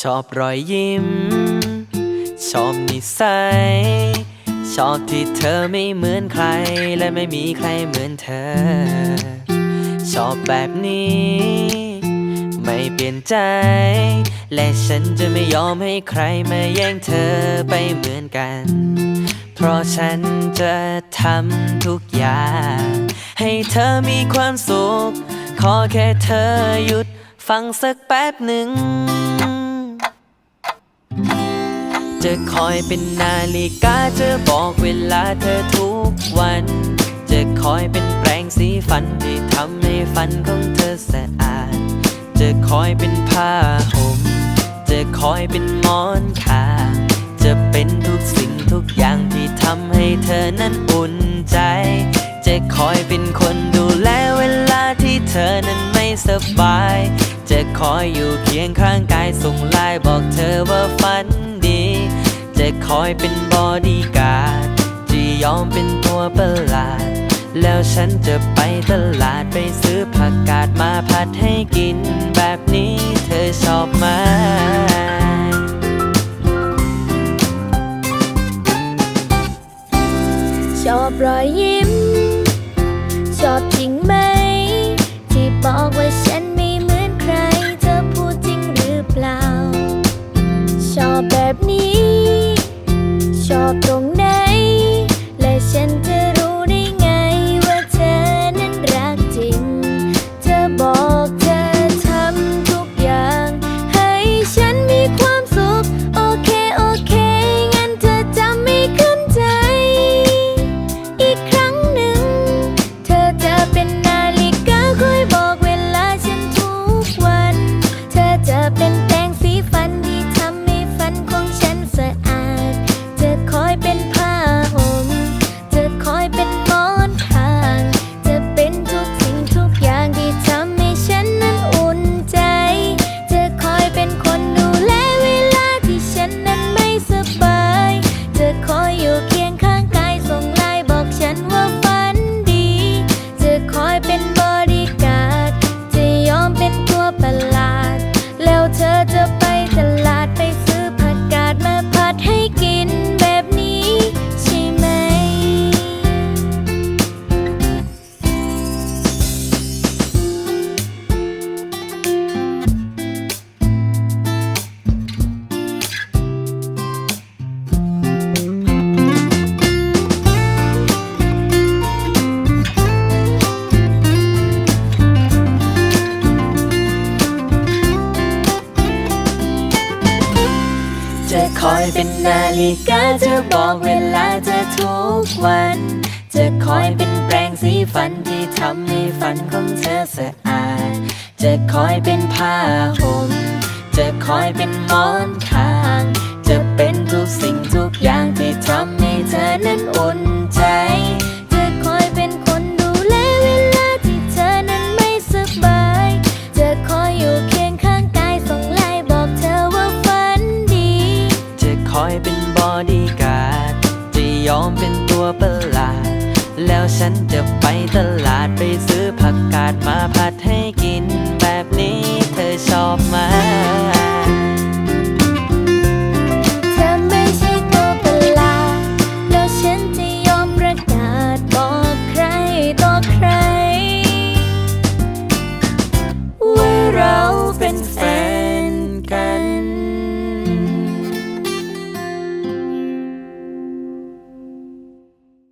ชอบรอยยิ้ม ชอบนิสัย ชอบที่เธอไม่เหมือนใคร และไม่มีใครเหมือนเธอ ชอบแบบนี้ ไม่เปลี่ยนใจ และฉันจะไม่ยอมให้ใครมาแย่งเธอไปเหมือนกัน เพราะฉันจะทำทุกอย่าง ให้เธอมีความสุข ขอแค่เธอหยุดฟังสักแป๊บหนึ่ง จะคอยเป็นนาฬิกาจะบอกเวลาเธอทุกวัน จะคอยเป็นแปรงสีฟันที่ทำให้ฟันของเธอสะอาด จะคอยเป็นผ้าห่ม จะคอยเป็นหมอนข้างจะเป็นทุกสิ่งทุกอย่างที่ทำให้เธอนั้นอุ่นใจ จะคอยเป็นคนดูแลเวลาที่เธอนั้นไม่สบาย จะคอยอยู่เคียงข้างกายส่งไลน์บอกเธอว่าฝัน คอยเป็นบอดี้การ์ดจะยอมเป็นตัวประหลาด แล้วฉันจะไปตลาดไปซื้อผักกาดมาผัดให้กิน แบบนี้เธอชอบไหมชอบรอยยิ้ม ชอบจริงไหม ที่บอกว่าฉัน เป็นนาฬิกาจะบอกเวลาจะทุกวัน จะคอยเป็นแปรงสีฟันที่ทำให้ฟันของเธอสะอาด จะคอยเป็นผ้าห่มจะคอยเป็นหมอนค อยเป็นบอดี้การ์ดจะยอมเป็นตัวประหลาด แล้วฉันจะไปตลาดไปซื้อผักกาดมาผัดให้กิน แบบนี้เธอชอบไหม